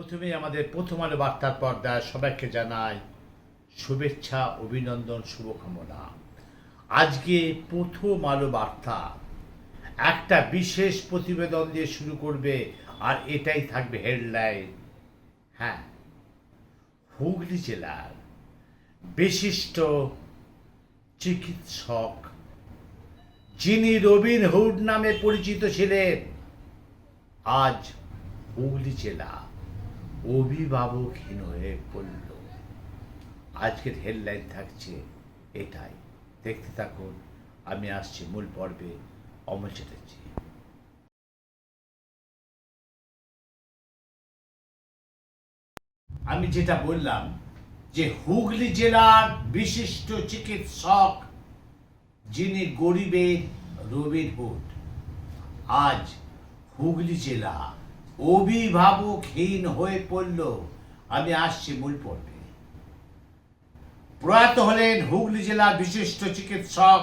প্রথমে আমাদের প্রথম আলো বার্তার পর্দায় সবাইকে জানাই শুভেচ্ছা, অভিনন্দন, শুভকামনা। আজকে প্রথম আলো বার্তা একটা বিশেষ প্রতিবেদন দিয়ে শুরু করবে আর এটাই থাকবে হেডলাইন। হ্যাঁ হুগলি জেলার বিশিষ্ট চিকিৎসক যিনি রবিন হুড নামে পরিচিত ছিলেন, আজ হুগলি জেলা অভিভাবকহীন হয়ে পড়ল। আজকের হেডলাইন থাকছে এটাই। দেখতে থাকুন, আমি আসছি মূল পর্বে। অমল চ্যাটার্জি। আমি যেটা বললাম যে হুগলি জেলার বিশিষ্ট চিকিৎসক যিনি গরিবের রবিন হুড, আজ হুগলি জেলা অভিভাবকহীন হয়ে পড়ল। আমি আসছি মূল পর্বে। প্রয়াত হলেন হুগলি জেলার বিশিষ্ট চিকিৎসক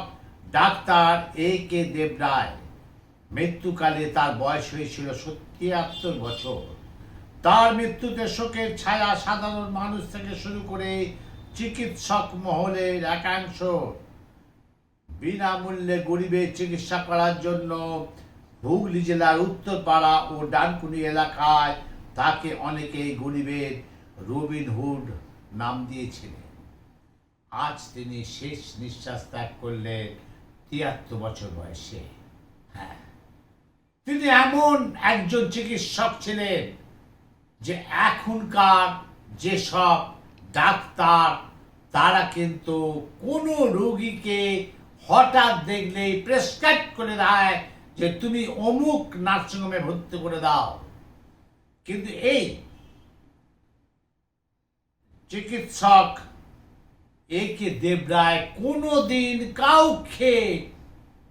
ডাক্তার এ কে দেবরায়। মৃত্যুকালে তার বয়স হয়েছিল সত্যাত্তর বছর। তার মৃত্যুতে শোকের ছায়া সাধারণ মানুষ থেকে শুরু করে চিকিৎসক মহলের একাংশ। বিনামূল্যে গরিবের চিকিৎসা করার জন্য হুগলি জেলার উত্তরপাড়া ও ডানকুনি এলাকায় তাকে অনেকেই গরিবের রবিন হুড নাম দিয়েছিলেন। আজ তিনি শেষ নিঃশ্বাস ত্যাগ করলেন তিয়াত্তর বছর বয়সে। হ্যাঁ। তিনি এমন একজন চিকিৎসক ছিলেন যে এখনকার যেসব ডাক্তার, তারা কিন্তু কোনো রোগীকে হঠাৎ দেখলেই প্রেসক্রাইব করে দেয় যে তুমি অমুক নার্সিংহোমে ভর্তি করে দাও। কিন্তু এই চিকিৎসক এ কে দেবরায় কোনোদিন কাউকে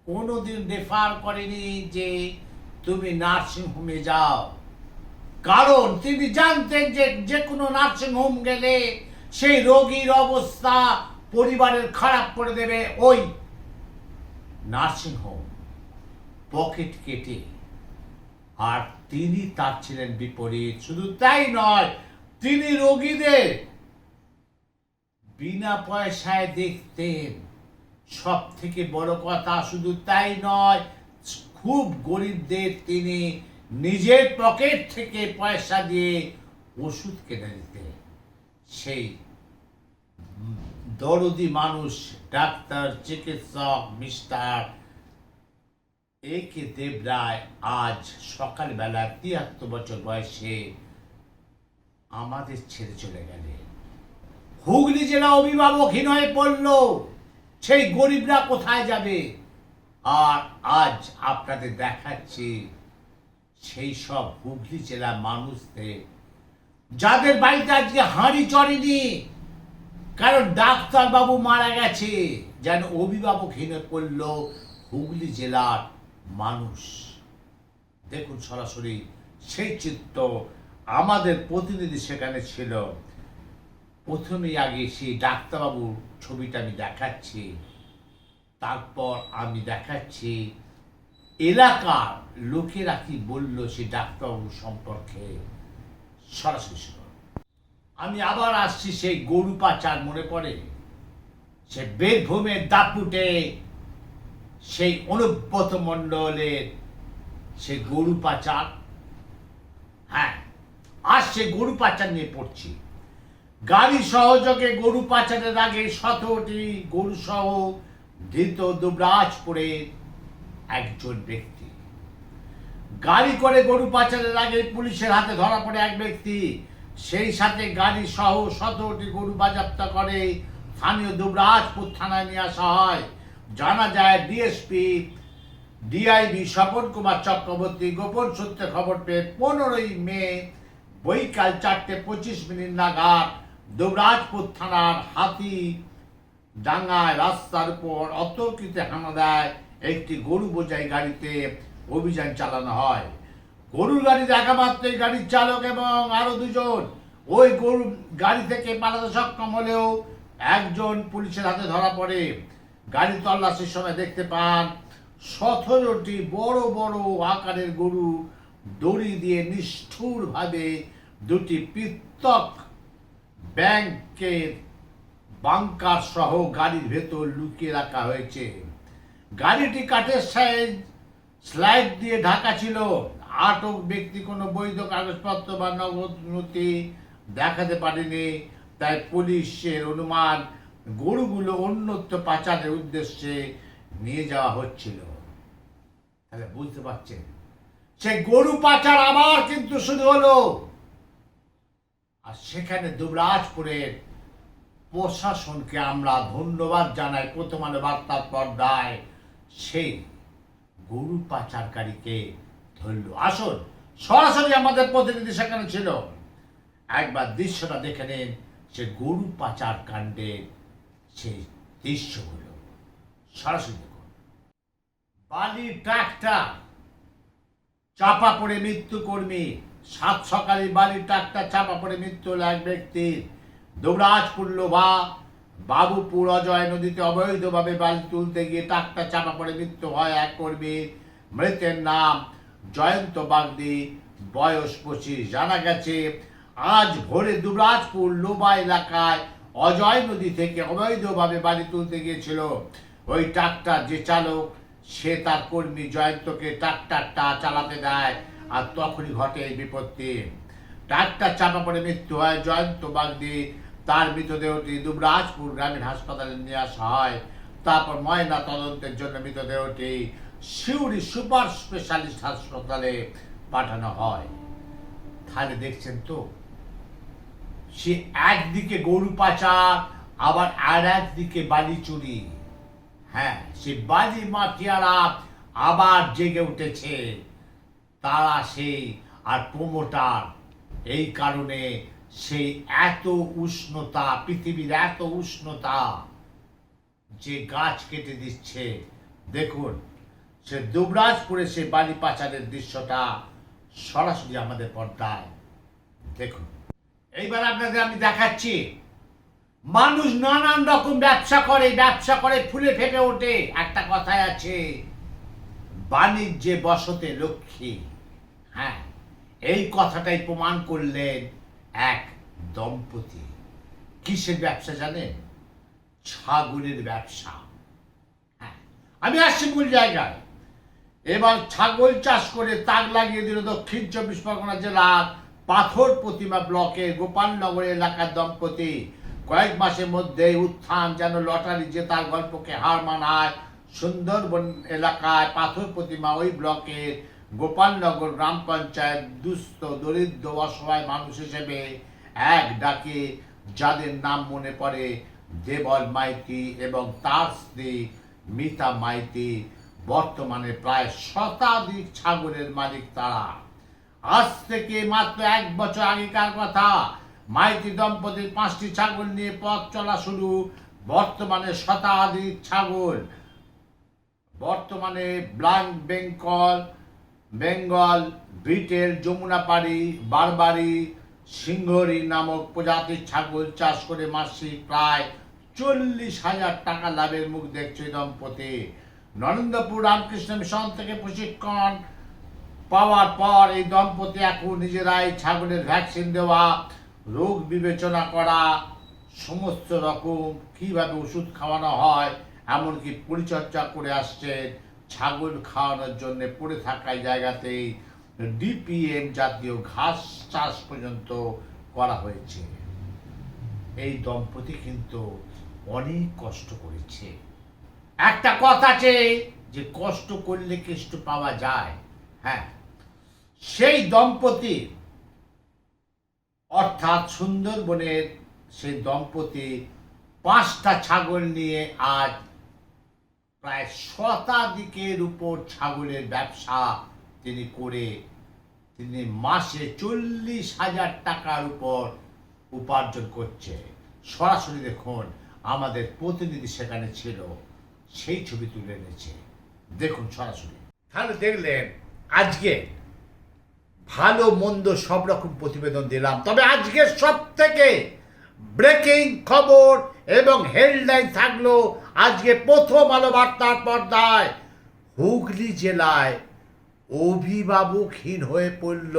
কোনোদিন রেফার করেনি যে তুমি নার্সিংহোমে যাও। কারণ তিনি জানতেন যে যে কোনো নার্সিং হোম গেলে সেই রোগীর অবস্থা পরিবারের খারাপ করে দেবে ওই নার্সিং হোম পকেট কেটে। আর তিনি তার ছিলেন বিপরীত। শুধু তাই নয়, তিনি রোগীদের বিনা পয়সায় দেখতেন। সব থেকে বড় কথা শুধু তাই নয়, খুব গরিবদের তিনি নিজের পকেট থেকে পয়সা দিয়ে ওষুধ কিনে দিতেন। সেই দরদি মানুষ, ডাক্তার, চিকিৎসক, মিস্টার এ কে দেবরায় আজ সকালবেলা তিয়াত্তর বছর বয়সে আমাদের ছেড়ে চলে গেলেন হুগলি জেলা অভিভাবকহীন হয়ে পড়ল, সেই গরিবরা কোথায় যাবে? আর আজ আপনাদের দেখাচ্ছি সেই সব হুগলি জেলার মানুষদের, যাদের বাড়িতে আজকে হাঁড়ি চড়েনি, কারণ ডাক্তার বাবু মারা গেছে। যেন অভিভাবকহীন পড়ল হুগলি জেলার মানুষ। দেখুন সরাসরি, সেই চিত্র আমাদের প্রতিনিধি সেখানে ছিল। প্রথমেই আগে সেই ডাক্তারবাবুর ছবিটা আমি দেখাচ্ছি। তারপর আমি দেখাচ্ছি, এলাকার লোকেরা কি বলল সেই ডাক্তারবাবু সম্পর্কে? সরাসরি শুনুন। আমি আবার আসছি সেই গরু পাচার মনে পড়ে? সে বীরভূমের দাপুটে সেই অনুব্রত মণ্ডলের সে গরু পাচার হ্যাঁ আর সে গরু পাচার নিয়ে পড়ছি। গাড়ি সহযোগে গরু পাচারের আগে সতেরোটি গরু সহ ধৃত দুবরাজপুরের একজন ব্যক্তি। গাড়ি করে গরু পাচারের আগে পুলিশের হাতে ধরা পড়ে এক ব্যক্তি। সেই সাথে গাড়ি সহ সতেরোটি গরু বাজেয়াপ্ত করে স্থানীয় দুবরাজপুর থানায় নিয়ে আসা হয়। জানা যায় ডিএসপি ডিআইবি স্বপন কুমার চক্রবর্তী গোপন সূত্রে খবর পেয়ে পনেরোই মে বৈকাল চারটে পঁচিশ মিনিট নাগাদ দুবরাজপুর থানার হাতি ডাঙ্গায় রাস্তার উপর অতর্কিতে হানা দেয় একটি গরু বোঝাই গাড়িতে অভিযান চালানো হয়। গরুর গাড়ি দেখা মাত্রই গাড়ির চালক এবং আরও দুজন। ওই গরু গাড়ি থেকে পালাতে সক্ষম হলেও একজন পুলিশের হাতে ধরা পড়ে। গাড়ি তল্লাশির সময় দেখতে পান, সতেরোটি বড় বড় আকারের গরু দড়ি দিয়ে নিষ্ঠুরভাবে দুটি পৃথক ব্যাংকের বাংকার সহ গাড়ির ভেতর লুকিয়ে রাখা হয়েছে। গাড়িটি কাঠের সাইজ, স্লাইড দিয়ে ঢাকা ছিল। আটক ব্যক্তি কোনো বৈধ কাগজপত্র বা নগদ নথি দেখাতে পারেনি, তাই পুলিশের অনুমান গরুগুলো অন্যত্র পাচারের উদ্দেশ্যে নিয়ে যাওয়া হচ্ছিল। তাহলে বুঝতে পারছেন? সে গরু পাচার আবার কিন্তু শুরু হলো। আর সেখানে দুবরাজপুরের প্রশাসনকে আমরা ধন্যবাদ জানাই। প্রথমানে বার্তার পর্দায় সেই গরু পাচারকারীকে ধরল। আসুন, সরাসরি আমাদের প্রতিনিধি সেখানে ছিল। একবার দৃশ্যটা দেখে নিন, সে গরু পাচার কাণ্ডের সেই দৃশ্যগুলো সরাসরি দেখুন বালি ট্রাক্টর। চাপা পড়ে মৃত্যু কর্মী। সাত সকালে বালির ট্রাক্টর চাপা পড়ে মৃত্যু হলো এক ব্যক্তির। দুবরাজপুর লোভা, বাবুপুর অজয় নদীতে অবৈধভাবে বালি তুলতে গিয়ে ট্রাক্টর চাপা পড়ে মৃত্যু হয় এক কর্মীর মৃতের নাম জয়ন্ত বাগদি, বয়স পঁচিশ। জানা গেছে, আজ ভোরে দুবরাজপুর লোবা এলাকায় অজয় নদী থেকে, অবৈধভাবে বাড়ি তুলতে গিয়েছিল ওই ট্রাক্টর যে চালক, সে তার কর্মী জয়ন্তকে ট্রাক্টরটা চালাতে দেয় আর তখনই ঘটে এই বিপত্তি। ট্রাক্টর চাপা পড়ে মৃত্যু হয়, জয়ন্ত বাগদি তার মৃতদেহটি দুবরাজপুর গ্রামীণ হাসপাতালে নিয়ে আসা হয়। তারপর ময়না তদন্তের জন্য মৃতদেহটি শিউরি সুপার স্পেশালিস্ট হাসপাতালে পাঠানো হয়। তাহলে দেখছেন তো সে একদিকে গরু পাচার, আবার আর একদিকে বালি চুরি। হ্যাঁ সে বালি মাফিয়ারা আবার জেগে উঠেছে। তারা সেই আর প্রমোটার। এই কারণে সেই এত উষ্ণতা, পৃথিবীর এত উষ্ণতা যে গাছ কেটে দিচ্ছে। দেখুন, সে দুবরাজপুরে সে বালি পাচারের দৃশ্যটা সরাসরি আমাদের পর্দায়। দেখুন। এইবার আপনাদের আমি দেখাচ্ছি। মানুষ নানান রকম ব্যবসা করে ব্যবসা করে ফুলে ফেপে ওঠে। একটা কথাই আছে, বাণিজ্যে বসতে লক্ষ্মী। হ্যাঁ এই কথাটাই প্রমাণ করলেন এক দম্পতি। কিসের ব্যবসা জানেন? ছাগলের ব্যবসা। হ্যাঁ আমি আসছি মূল জায়গায়। এবার ছাগল চাষ করে তাক লাগিয়ে দিল দক্ষিণ চব্বিশ পরগনা জেলার পাথর প্রতিমা ব্লকের গোপালনগর এলাকার দম্পতি। কয়েক মাসের মধ্যে উত্থান যেন লটারি জেতার গল্পকে হার মানায় সুন্দরবন এলাকায় পাথর প্রতিমা ওই ব্লকের গোপালনগর গ্রাম পঞ্চায়েত দুস্থ, দরিদ্র, অসহায় মানুষ হিসেবে এক ডাকে যাদের নাম মনে পড়ে দেবল মাইতি এবং তার স্ত্রী মিতা মাইতি। বর্তমানে প্রায় শতাধিক ছাগলের মালিক তারা। আজ থেকে মাত্র এক বছর আগেকার কথা। মাইতি দম্পতির পাঁচটি ছাগল নিয়ে পথ চলা শুরু, বর্তমানে শতাধিক ছাগল। বর্তমানে ব্ল্যাক বেঙ্গল বেঙ্গল ব্রিটেল যমুনাপাড়ি, বারবারি, সিংহরি নামক প্রজাতির ছাগল চাষ করে মাসিক প্রায় চল্লিশ হাজার টাকা লাভের মুখ দেখছে দম্পতি। নরেন্দ্রপুর রামকৃষ্ণ মিশন থেকে প্রশিক্ষণ পাওয়ার পর এই দম্পতি এখন নিজেরাই ছাগলের ভ্যাকসিন দেওয়া, রোগ বিবেচনা করা, সমস্ত রকম কীভাবে ওষুধ খাওয়ানো হয়, এমনকি পরিচর্যা করে আসছে, ছাগল খাওয়ানোর জন্য পড়ে থাকা জায়গাতেই ডিপিএম জাতীয় ঘাস চাষ পর্যন্ত করা হয়েছে। এই দম্পতি কিন্তু অনেক কষ্ট করেছে। একটা কথা আছে যে কষ্ট করলে কেষ্ট পাওয়া যায়। হ্যাঁ সেই দম্পতি, অর্থাৎ সুন্দরবনের সেই দম্পতি পাঁচটা ছাগল নিয়ে আজ প্রায় শতাধিকের উপর ছাগলের ব্যবসা তিনি করে তিনি মাসে চল্লিশ হাজার টাকার উপর উপার্জন করছে। সরাসরি দেখুন, আমাদের প্রতিনিধি সেখানে ছিল, সেই ছবি তুলে এনেছে। দেখুন সরাসরি। তাহলে দেখলেন, আজকে ভালো, মন্দ সব রকম প্রতিবেদন দিলাম। তবে আজকে সব থেকে ব্রেকিং খবর এবং হেডলাইন থাকল আজকে প্রথম আলো বার্তার পর্দায়, হুগলি জেলায় অভিভাবকহীন হয়ে পড়ল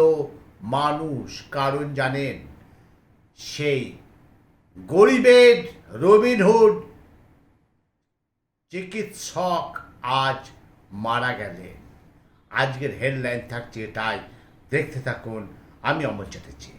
মানুষ। কারণ জানেন, সেই গরিবের রবিনহুড চিকিৎসক আজ মারা গেলেন। আজকের হেডলাইন থাকছে এটাই। দেখতে থাকুন আমি অমর চ্যাটার্জি।